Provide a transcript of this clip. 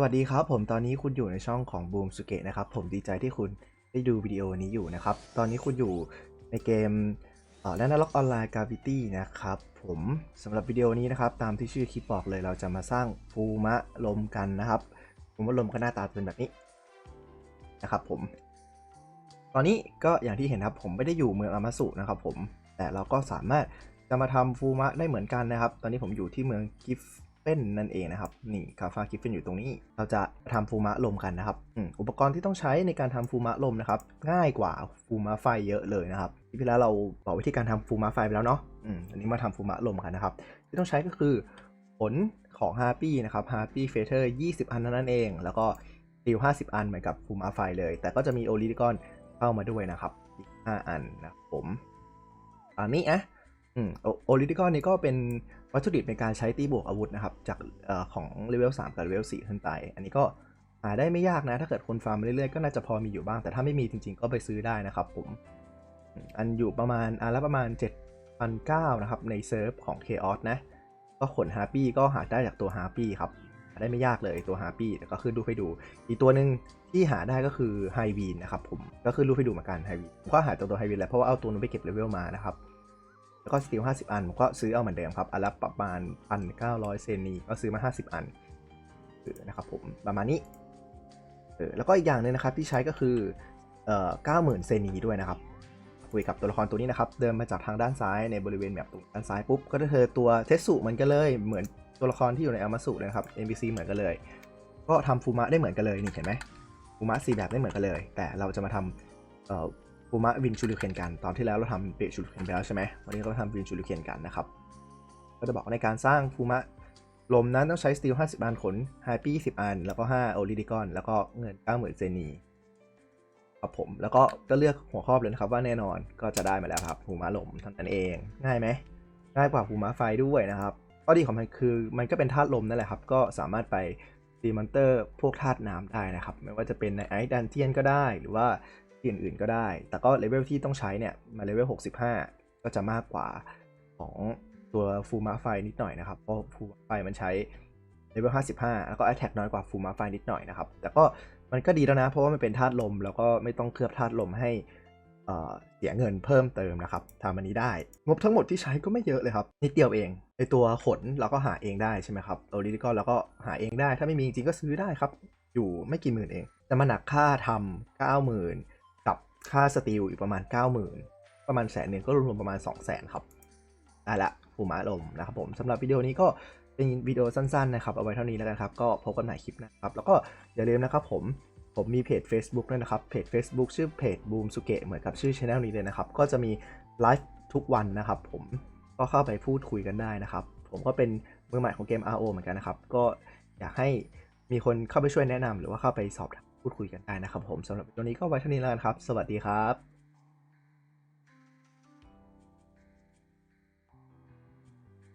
สวัสดีครับผมตอนนี้คุณอยู่ในช่องของบูมสุเกะนะครับ ผมดีใจที่คุณได้ดูวิดีโอนี้อยู่นะครับ ตอนนี้คุณอยู่ในเกมเออแลนด์ล็อกออนไลน์กาวิตี้นะครับผมสำหรับวิดีโอนี้นะครับ ตามที่ชื่อคลิปบอกเลยเราจะมาสร้างฟูมะลมกันนะครับฟูมะลมก็หน้าตาเป็นแบบนี้นะครับผม ตอนนี้ก็อย่างที่เห็นครับผมไม่ได้อยู่เมืองอามาสุนะครับผมแต่เราก็สามารถจะมาทำฟูมะได้เหมือนกันนะครับ ตอนนี้ผมอยู่ที่เมืองกิฟ ฟนนั่นเองนะครับ นี่คาฟากิฟเฟนอยู่ตรงนี้ เราจะทำฟูมะลมกันนะครับอุปกรณ์ที่ต้องใช้ในการทำฟูมะลมนะครับ ง่ายกว่าฟูมะไฟเยอะเลยนะครับที่แล้วเราบอกวิธีการทำฟูมะไฟไปแล้วเนาะอันนี้มาทำฟูมะลมกันนะครับ ที่ต้องใช้ก็คือผลของฮาร์ปี้นะครับฮาร์ปี้เฟเธอร์20 อันนั้นเอง แล้วก็ดิว50 อันเหมือนกับฟูมะไฟเลย แต่ก็จะมีโอลิกอนเข้ามาด้วยนะครับอีก5อันนะผมอันนี้อะ โอลิติกอนนี่ก็เป็นวัตถุดิบในการใช้ตีบวกอาวุธนะครับ จากอของเลเวล3กับเลเวล4ขึ้นไป อันนี้ก็หาได้ไม่ยากนะ ถ้าเกิดคนฟาร์มมาเรื่อยๆ ก็น่าจะพอมีอยู่บ้าง แต่ถ้าไม่มีจริงๆ ก็ไปซื้อได้นะครับผม อันอยู่ประมาณอันละประมาณ 7,900นะครับ ในเซิร์ฟของ Chaos นะ ก็ขนฮาร์ปี้ก็หาได้จากตัวฮาร์ปี้ครับ หาได้ไม่ยากเลยตัวฮาร์ปี้แต่ก็ขึ้นรูปให้ดู อีกตัวหนึ่งที่หาได้ก็คือไฮวีนนะครับผม ก็ขึ้นรูปให้ดูเหมือนกันไฮวีนก็หาตัวตัวไฮวีนแล้วเพราะว่าเอาตัวนู้นไปเก็บเลเวลมานะครับ แล้วก็สติล50 อันผมก็ซื้อเอาเหมือนเดิมครับ อันละประมาณ1,900 เซนีก็ซื้อมา 50 อันออนะครับผมประมาณนี้เออแล้วก็อีกอย่างหนึงนะครับที่ใช้ก็คือเอ่อ90,000 เซนีด้วยนะครับ คุยกับตัวละครตัวนี้นะครับ เดินมาจากทางด้านซ้ายในบริเวณแบบตรงด้านซ้ายปุ๊บ ก็จะเจอตัวเทสสุเหมือนกันเลย เหมือนตัวละครที่อยู่ในอามาสุเลยนะครับ NPC เหมือนกันเลย ก็ทำฟูมะได้เหมือนกันเลยนี่เห็นไหมฟูมะสีแบบได้เหมือนกันเลย แต่เราจะมาทำเอ่อ ฟูมะวินชูริเคนกัน ตอนที่แล้วเราทำเปชูริเคนไปแล้วใช่ไหมวันนี้เราทำวินชูริเคนกันนะครับ ก็จะบอกในการสร้างฟูมะลมนั้นต้องใช้สตีล50 อันขนไฮปี้10อัน แล้วก็ 5 โอลิดิกอน แล้วก็เงิน 90,000 เซนีครับผม แล้วก็ก็เลือกหัวข้อเลยนะครับว่าแน่นอนก็จะได้มาแล้วครับภูม้าลมเท่านั้นเอง ง่ายไหม ง่ายกว่าภูม้าไฟด้วยนะครับข้อดีของมันคือมันก็เป็นธาตุลมนั่นแหละครับ ก็สามารถไปตีมอนเตอร์พวกธาตุน้ำได้นะครับ ไม่ว่าจะเป็นในไอซ์ดันเทียนก็ได้ หรือว่า ที่อื่นๆก็ได้ แต่ก็เลเวลที่ต้องใช้เนี่ยมาเลเวล 65 ก็จะมากกว่าของตัวฟูมาไฟนิดหน่อยนะครับ เพราะฟูมาไฟมันใช้เลเวล 55 แล้วก็ Attack น้อยกว่าฟูมาไฟนิดหน่อยนะครับ แต่ก็มันก็ดีแล้วนะ เพราะว่ามันเป็นธาตุลม แล้วก็ไม่ต้องเคลือบธาตุลมให้เสียเงินเพิ่มเติมนะครับทำอันนี้ได้ งบทั้งหมดที่ใช้ก็ไม่เยอะเลยครับ นิดเดียวเองในตัวขนเราก็หาเองได้ใช่ไหมครับโอลิลก็เราก็หาเองได้ ถ้าไม่มีจริงก็ซื้อได้ครับ อยู่ไม่กี่หมื่นเองแต่มันหนักค่าทำเก้าหมื่น ค่าสตีลอีกประมาณ 9 0,000 ประมาณแสนหนึ่งก็รวมๆประมาณ 2 0 0แสนครับได้ละผูมาลมนะครับผมสำหรับวิดีโอนี้ก็เป็นวิดีโอสั้นๆนะครับเอาไว้เท่านี้แล้วกันครับ ก็พบกันใหม่คลิปหนะครับ แล้วก็อย่าลืมนะครับผมผมมีเพจ Facebook ด้วยนะครับ เพจ Facebook ชื่อเพจ Boom Suke เหมือนกับชื่อช anel นี้เลยนะครับ ก็จะมีไลฟ์ทุกวันนะครับผมก็เข้าไปพูดคุยกันได้นะครับ ผมก็เป็นมือใหม่ของเกม RO เหมือนกันนะครับ ก็อยากให้มีคนเข้าไปช่วยแนะนำหรือว่าเข้าไปสอบถาม พูดคุยกันได้นะครับผมสำหรับวิดีโอนี้ก็ไว้เท่านี้แล้วกันครับ สวัสดีครับ